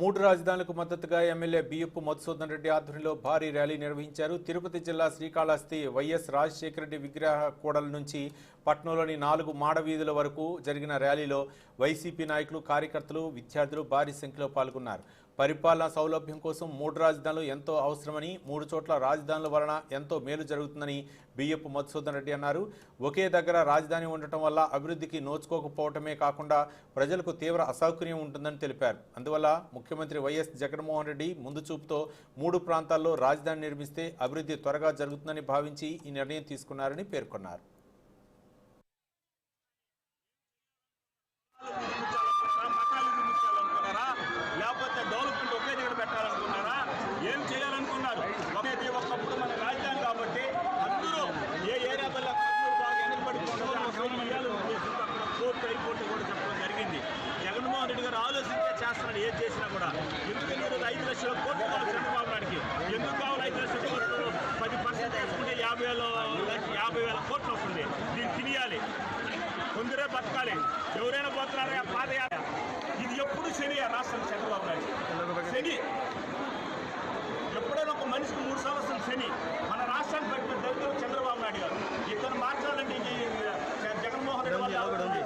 మూడు రాజధానులకు మద్దతుగా ఎమ్మెల్యే బియ్యపు మధుసూదన్ రెడ్డి ఆధ్వర్యంలో భారీ ర్యాలీ నిర్వహించారు. తిరుపతి జిల్లా శ్రీకాళహస్తి వైఎస్ రాజశేఖర రెడ్డి విగ్రహ కూడల నుంచి పట్నంలోని నాలుగు మాడ వీధుల వరకు జరిగిన ర్యాలీలో వైసీపీ నాయకులు కార్యకర్తలు విద్యార్థులు భారీ సంఖ్యలో పాల్గొన్నారు. పరిపాలన సౌలభ్యం కోసం మూడు రాజధానులు ఎంతో అవసరమని మూడు చోట్ల రాజధానుల వలన ఎంతో మేలు జరుగుతుందని బియ్యపు మధుసూదన్ రెడ్డి అన్నారు. ఒకే దగ్గర రాజధాని ఉండటం వల్ల అభివృద్ధికి నోచుకోకపోవటమే కాకుండా ప్రజలకు తీవ్ర అసౌకర్యం ఉంటుందని తెలిపారు. అందువల్ల ముఖ్యమంత్రి వైఎస్ జగన్మోహన్ రెడ్డి ముందు చూపుతో మూడు ప్రాంతాల్లో రాజధాని నిర్మిస్తే అభివృద్ధి త్వరగా జరుగుతుందని భావించి ఈ నిర్ణయం తీసుకున్నారని పేర్కొన్నారు. చేస్తున్నాడు ఏం చేసినా కూడా ఎందుకంటే ఈరోజు ఐదు లక్షల కోట్లు కావాలి చంద్రబాబు నాయుడికి? ఎందుకు కావాలి ఐదు లక్షల కోట్లు? పది పర్సెంట్ వేసుకుంటే యాభై వేల యాభై వేల కోట్లు వస్తుంది. దీన్ని తినేయాలి. కొందరే బతకాలి. ఎవరైనా పోతున్నారా? పాదయాత్ర ఇది ఎప్పుడు శని ఆ రాష్ట్రం చంద్రబాబు నాయుడు? శని. ఎప్పుడైనా ఒక మనిషికి మూడు సంవత్సరాలు శని. మన రాష్ట్రాన్ని పెట్టిన దరిద్రం చంద్రబాబు నాయుడు గారు. ఇతను మార్చాలంటే జగన్మోహన్ రెడ్డి